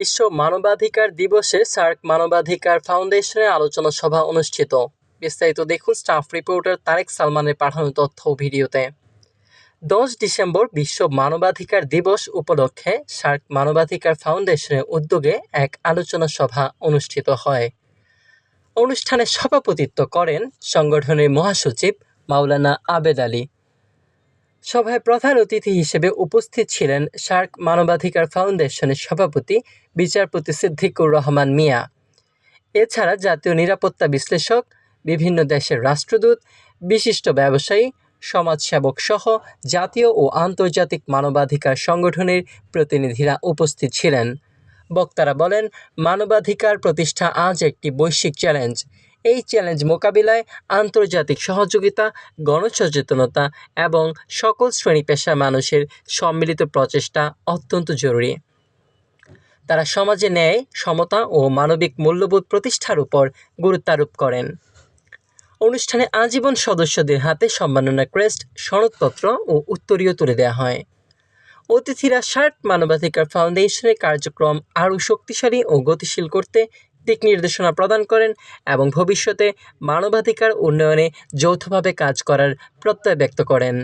বিশ্ব মানবাধিকার দিবসে সার্ক মানবাধিকার ফাউন্ডেশনে আলোচনা সভা অনুষ্ঠিত। বিস্তারিত দেখুন স্টাফ রিপোর্টার তারেক সালমানের পাঠানো তথ্য ভিডিওতে। দশ ডিসেম্বর বিশ্ব মানবাধিকার দিবস উপলক্ষে সার্ক মানবাধিকার ফাউন্ডেশনের উদ্যোগে এক আলোচনা সভা অনুষ্ঠিত হয়। অনুষ্ঠানে সভাপতিত্ব করেন সংগঠনের মহাসচিব মাওলানা আবেদ আলী। সভায় প্রধান অতিথি হিসেবে উপস্থিত ছিলেন সার্ক মানবাধিকার ফাউন্ডেশনের সভাপতি, বিচারপতি সিদ্দিকুর রহমান মিয়া। এছাড়া জাতীয় নিরাপত্তা বিশ্লেষক, বিভিন্ন দেশের রাষ্ট্রদূত, বিশিষ্ট ব্যবসায়ী, সমাজসেবক সহ জাতীয় ও আন্তর্জাতিক মানবাধিকার সংগঠনের প্রতিনিধিরা উপস্থিত ছিলেন। বক্তারা বলেন, মানবাধিকার প্রতিষ্ঠা আজ একটি বৈশ্বিক চ্যালেঞ্জ। এই চ্যালেঞ্জ মোকাবিলায় আন্তর্জাতিক সহযোগিতা, গণসচেতনতা এবং সকল শ্রেণি পেশার মানুষের সম্মিলিত প্রচেষ্টা অত্যন্ত জরুরি। তারা সমাজে ন্যায়, সমতা ও মানবিক মূল্যবোধ প্রতিষ্ঠার উপর গুরুত্বারোপ করেন। অনুষ্ঠানে আজীবন সদস্যদের হাতে সম্মাননা ক্রেস্ট, সনদপত্র ও উত্তরীয় তুলে দেওয়া হয়। অতিথিরা শার্ট মানবাধিকার ফাউন্ডেশনের কার্যক্রম আরও শক্তিশালী ও গতিশীল করতে দিক নির্দেশনা প্রদান করেন এবং ভবিষ্যতে মানবাধিকার উন্নয়নে যৌথভাবে কাজ করার প্রত্যয় ব্যক্ত করেন।